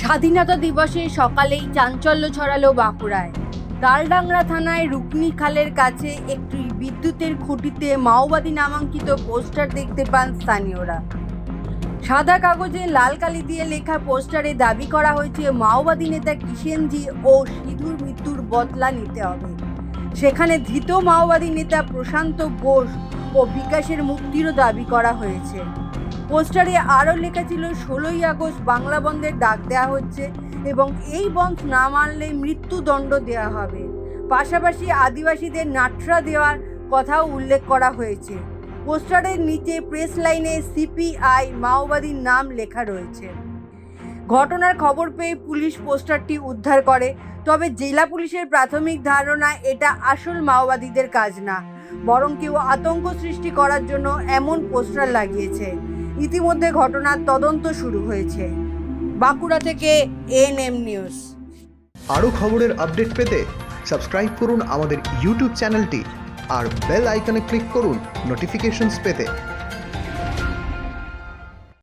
স্বাধীনতা দিবসে সকালেই চাঞ্চল্য ছড়ালো বাঁকুড়ায়। তালডাংরা থানায় রুকনি খালের কাছে একটি বিদ্যুতের খুঁটিতে মাওবাদী নামাঙ্কিত পোস্টার দেখতে পান স্থানীয়রা। সাদা কাগজে লাল কালি দিয়ে লেখা পোস্টারে দাবি করা হয়েছে, মাওবাদী নেতা কিষেনজি ও সিধুর মৃত্যুর বদলা নিতে হবে। সেখানে ধৃত মাওবাদী নেতা প্রশান্ত ঘোষ ও বিকাশের মুক্তিরও দাবি করা হয়েছে। পোস্টারে আরও লেখা ছিল, ষোলোই আগস্ট বাংলা বন্ধের ডাক দেওয়া হচ্ছে এবং এই বন্ধ না মানলে মৃত্যুদণ্ড দেওয়া হবে। পাশাপাশি আদিবাসীদের নাটরা দেওয়ার কথাও উল্লেখ করা হয়েছে। পোস্টারের নিচে প্রেস লাইনে সিপিআই মাওবাদীর নাম লেখা রয়েছে। ঘটনার খবর পেয়ে পুলিশ পোস্টারটি উদ্ধার করে, তবে জেলা পুলিশের প্রাথমিক ধারণা এটা আসল মাওবাদীদের কাজ না, বরং কেউ আতঙ্ক সৃষ্টি করার জন্য এমন পোস্টার লাগিয়েছে। ইতিমধ্যে ঘটনার তদন্ত শুরু হয়েছে। বাঁকুড়া থেকে এন এম নিউজ। আরও খবরের আপডেট পেতে সাবস্ক্রাইব করুন আমাদের ইউটিউব চ্যানেলটি আর বেল আইকনে ক্লিক করুন নোটিফিকেশনস পেতে।